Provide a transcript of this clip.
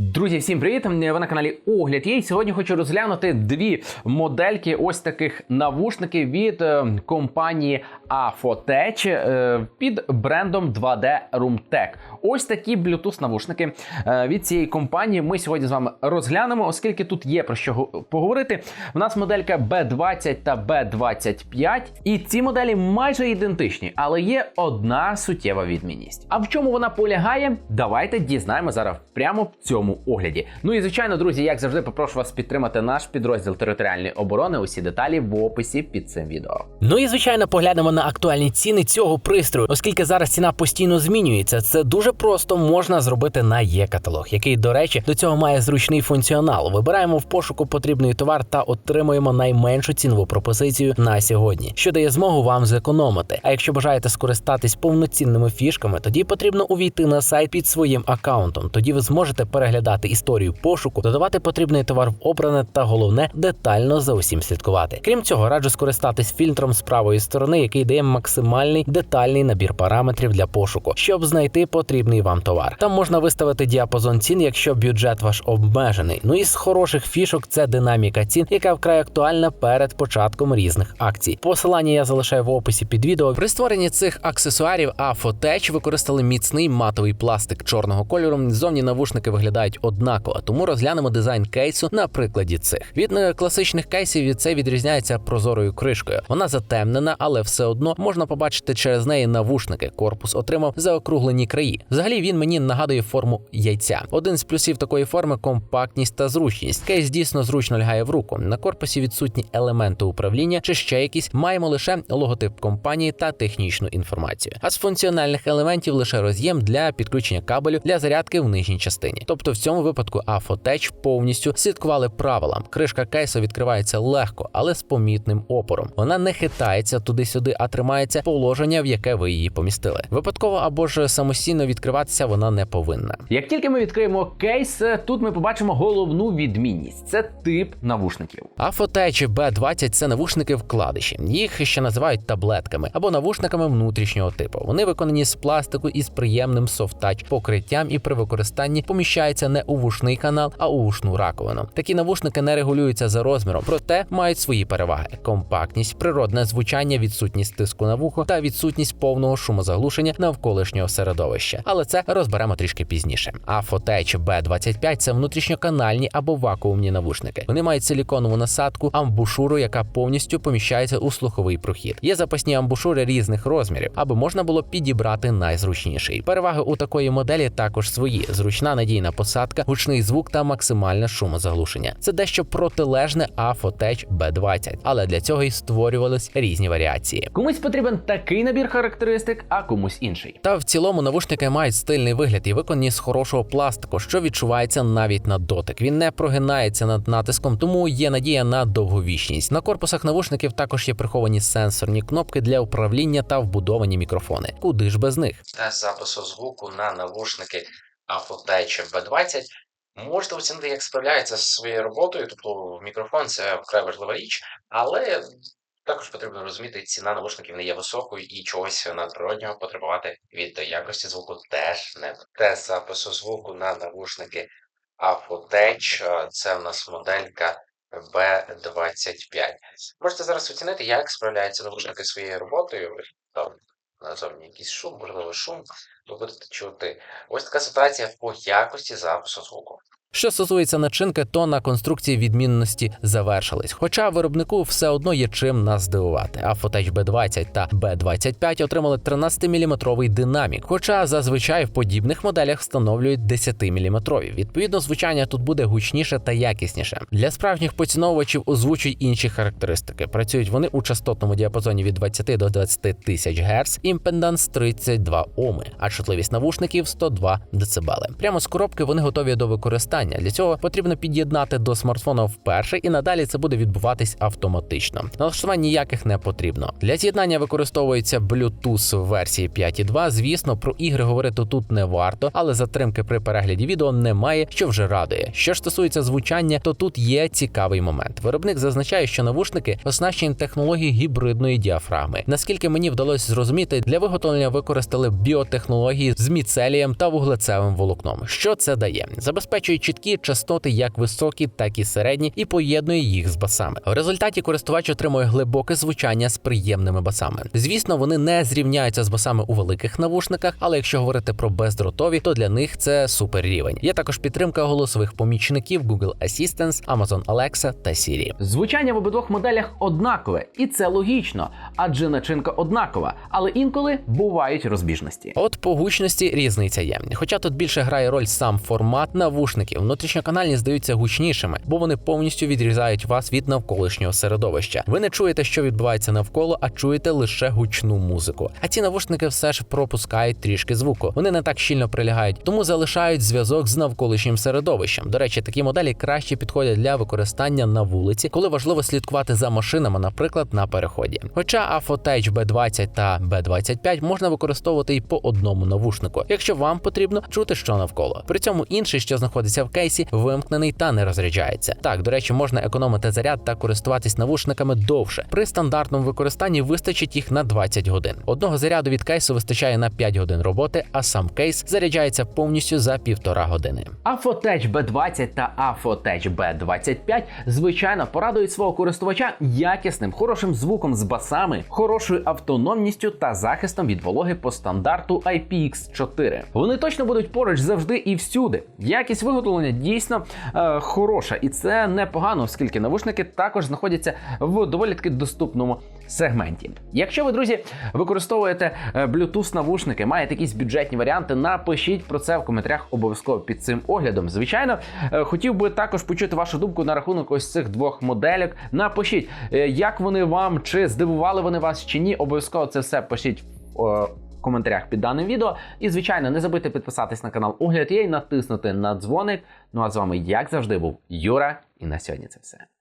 Друзі, всім привіт! Ви на каналі Огляд. є. Сьогодні хочу розглянути дві модельки ось таких навушників від е, компанії е, під брендом 2D Roomtech. Ось такі Bluetooth навушники е, від цієї компанії. Ми сьогодні з вами розглянемо, оскільки тут є про що го- поговорити. У нас моделька B20 та B25, і ці моделі майже ідентичні, але є одна суттєва відмінність. А в чому вона полягає? Давайте дізнаємо зараз прямо в цьому огляді. Ну і звичайно, друзі, як завжди, попрошу вас підтримати наш підрозділ територіальної оборони. Усі деталі в описі під цим відео. Ну і звичайно поглянемо на актуальні ціни цього пристрою, оскільки зараз ціна постійно змінюється. Це дуже просто можна зробити на є-каталог, який, до речі, до цього має зручний функціонал. Вибираємо в пошуку потрібний товар та отримуємо найменшу цінову пропозицію на сьогодні, що дає змогу вам зекономити. А якщо бажаєте скористатись повноцінними фішками, тоді потрібно увійти на сайт під своїм аккаунтом. Тоді ви зможете переглядати історію пошуку, додавати потрібний товар в обране та головне детально за усім слідкувати. Крім цього, раджу скористатись фільтром з правої сторони, який дає максимальний детальний набір параметрів для пошуку, щоб знайти потрібний вам товар. Там можна виставити діапазон цін, якщо бюджет ваш обмежений. Ну і з хороших фішок це динаміка цін, яка вкрай актуальна перед початком різних акцій. Посилання я залишаю в описі під відео. При створенні цих аксесуарів Afotech використали міцний матовий пластик чорного кольору. Зовні навушники виглядають однаково, тому розглянемо дизайн кейсу на прикладі цих. Від е, класичних кейсів це відрізняється прозорою кришкою. Вона затемнена, але все одно можна побачити через неї навушники. Корпус отримав заокруглені краї. Взагалі він мені нагадує форму яйця. Один з плюсів такої форми компактність та зручність. Кейс дійсно зручно лягає в руку. На корпусі відсутні елементи управління чи ще якісь. Маємо лише логотип компанії та технічну інформацію. А з функціональних елементів лише роз'єм для підключення кабелю для зарядки в нижній частині. Тобто в цьому випадку Afotech повністю слідкували правилам. Кришка кейсу відкривається легко, але з помітним опором. Вона не хитається туди-сюди, а тримається положення, в яке ви її помістили. Випадково або ж самостійно відкриватися вона не повинна. Як тільки ми відкриємо кейс, тут ми побачимо головну відмінність: це тип навушників. Afotech B20 – це навушники вкладиші. Їх ще називають таблетками або навушниками внутрішнього типу. Вони виконані з пластику із приємним софтач покриттям і при використанні поміщаються не у вушний канал, а у вушну раковину. Такі навушники не регулюються за розміром, проте мають свої переваги: компактність, природне звучання, відсутність тиску на вухо та відсутність повного шумозаглушення навколишнього середовища. Але це розберемо трішки пізніше. Afotech B25 – це внутрішньоканальні або вакуумні навушники. Вони мають силіконову насадку, амбушуру, яка повністю поміщається у слуховий прохід. Є запасні амбушури різних розмірів, аби можна було підібрати найзручніший. Переваги у такої моделі також свої: зручна надійна посадка, гучний звук та максимальне шумозаглушення. Це дещо протилежне Afotech B20, але для цього і створювались різні варіації. Комусь потрібен такий набір характеристик, а комусь інший. Та в цілому навушники мають стильний вигляд і виконані з хорошого пластику, що відчувається навіть на дотик. Він не прогинається над натиском, тому є надія на довговічність. На корпусах навушників також є приховані сенсорні кнопки для управління та вбудовані мікрофони. Куди ж без них? запису звуку на навушники Afotech B20. Можете оцінити, як справляється зі своєю роботою, тобто мікрофон це вкрай важлива річ, але також потрібно розуміти, ціна навушників не є високою і чогось надприроднього потребувати від якості звуку теж не тест запису звуку на навушники е, Це в нас моделька B25. Можете зараз оцінити, як справляються навушники своєю роботою. Назовні якийсь шум, можливо, шум, ви будете чути. Ось така ситуація по якості запису звуку. Що стосується начинки, то на конструкції відмінності завершились. Хоча виробнику все одно є чим нас здивувати. Afotech B20 та B25 отримали 13-мм динамік, хоча зазвичай в подібних моделях встановлюють 10-мм. Відповідно, звучання тут буде гучніше та якісніше. Для справжніх поціновувачів озвучують інші характеристики. Працюють вони у частотному діапазоні від 20 до 20 тисяч Гц, імпеданс 32 Оми, а чутливість навушників 102 дБ. Прямо з коробки вони готові до використання. Для цього потрібно під'єднати до смартфона вперше, і надалі це буде відбуватись автоматично. Налаштувань ніяких не потрібно. Для з'єднання використовується Bluetooth версії 5.2. Звісно, про ігри говорити тут не варто, але затримки при перегляді відео немає, що вже радує. Що ж стосується звучання, то тут є цікавий момент. Виробник зазначає, що навушники оснащені технологією гібридної діафрагми. Наскільки мені вдалося зрозуміти, для виготовлення використали біотехнології з міцелієм та вуглецевим волокном. Що це дає? Забезпечує чіткі частоти, як високі, так і середні, і поєднує їх з басами. В результаті користувач отримує глибоке звучання з приємними басами. Звісно, вони не зрівняються з басами у великих навушниках, але якщо говорити про бездротові, то для них це супер рівень. Є також підтримка голосових помічників Google Assistant, Amazon Alexa та Siri. Звучання в обидвох моделях однакове, і це логічно, адже начинка однакова, але інколи бувають розбіжності. От по гучності різниця є. Хоча тут більше грає роль сам формат навушників, внутрішньоканальні здаються гучнішими, бо вони повністю відрізають вас від навколишнього середовища. Ви не чуєте, що відбувається навколо, а чуєте лише гучну музику. А ці навушники все ж пропускають трішки звуку. Вони не так щільно прилягають, тому залишають зв'язок з навколишнім середовищем. До речі, такі моделі краще підходять для використання на вулиці, коли важливо слідкувати за машинами, наприклад, на переході. Хоча Afotech B20 та B25 можна використовувати і по одному навушнику, якщо вам потрібно чути, що навколо. При цьому інший, що знаходиться в кейсі, вимкнений та не розряджається. Так, до речі, можна економити заряд та користуватись навушниками довше. При стандартному використанні вистачить їх на 20 годин. Одного заряду від кейсу вистачає на 5 годин роботи, а сам кейс заряджається повністю за півтора години. Afotech B20 та Afotech B25 звичайно порадують свого користувача якісним, хорошим звуком з басами, хорошою автономністю та захистом від вологи по стандарту IPX4. Вони точно будуть поруч завжди і всюди. Якість виготовлення дійсно е, хороша, і це непогано, оскільки навушники також знаходяться в доволі таки доступному сегменті. Якщо ви, друзі, використовуєте е, Bluetooth навушники, маєте якісь бюджетні варіанти, напишіть про це в коментарях обов'язково під цим оглядом. Звичайно, е, хотів би також почути вашу думку на рахунок ось цих двох моделек. Напишіть, е, як вони вам, чи здивували вони вас, чи ні. Обов'язково це все пишіть е, коментарях під даним відео. І, звичайно, не забудьте підписатись на канал Огляд і натиснути на дзвоник. Ну а з вами, як завжди, був Юра, і на сьогодні це все.